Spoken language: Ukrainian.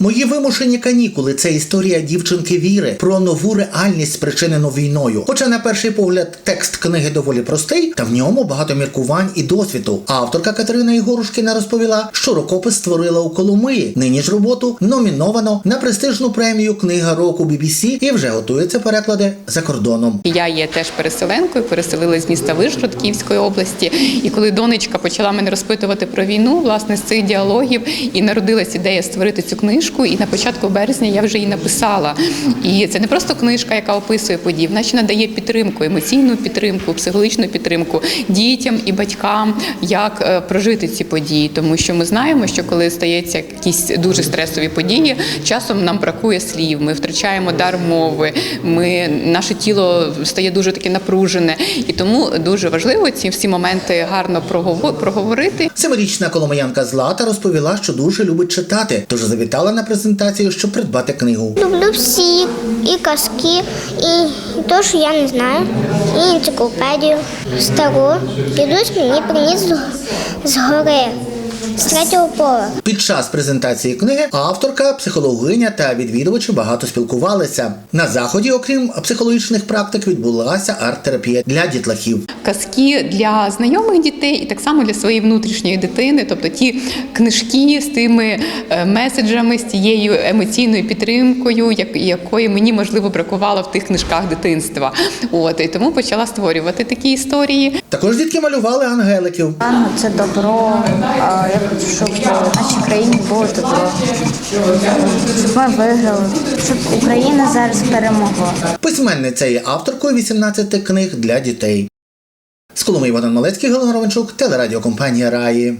Мої вимушені канікули це історія дівчинки Віри про нову реальність, спричинену війною. Хоча на перший погляд текст книги доволі простий, та в ньому багато міркувань і досвіду. Авторка Катерина Ігорушкіна розповіла, що рукопис створила у Коломиї. Нині ж роботу номіновано на престижну премію Книга року BBC і вже готуються переклади за кордоном. Я є теж переселенкою, переселилась з міста Вишгород Київської області. І коли донечка почала мене розпитувати про війну, власне, з цих діалогів і народилась ідея створити цю книжку. І на початку березня я вже її написала. І це не просто книжка, яка описує події, вона ще надає підтримку, емоційну підтримку, психологічну підтримку дітям і батькам, як е, прожити ці події. Тому що ми знаємо, що коли стається якісь дуже стресові події, часом нам бракує слів, ми втрачаємо дар мови, ми наше тіло стає дуже таке напружене, і тому дуже важливо ці всі моменти гарно прогово- проговорити. Семирічна коломиянка Злата розповіла, що дуже любить читати, тож завітала на презентацію, щоб придбати книгу. Люблю всі і казки, і те, що я не знаю, і енциклопедію стару. Дідусь мені приніс з гори, з третього поверху. Під час презентації книги авторка, психологиня та відвідувачі багато спілкувалися. На заході, окрім психологічних практик, відбулася арт-терапія для дітлахів. казки для знайомих дітей і так само для своєї внутрішньої дитини, тобто ті книжки з тими е, меседжами, з тією емоційною підтримкою, як- якої мені можливо бракувало в тих книжках дитинства. От і тому почала створювати такі історії. Також дітки малювали ангеликів. Ангел – це добро. Щоб в нашій країні було добро. Щоб ми виграли, щоб Україна зараз перемогла. Письменниця є авторкою 18 книг для дітей. З Коломиї Іван Малецький, Галина Романчук, телерадіокомпанія Раї.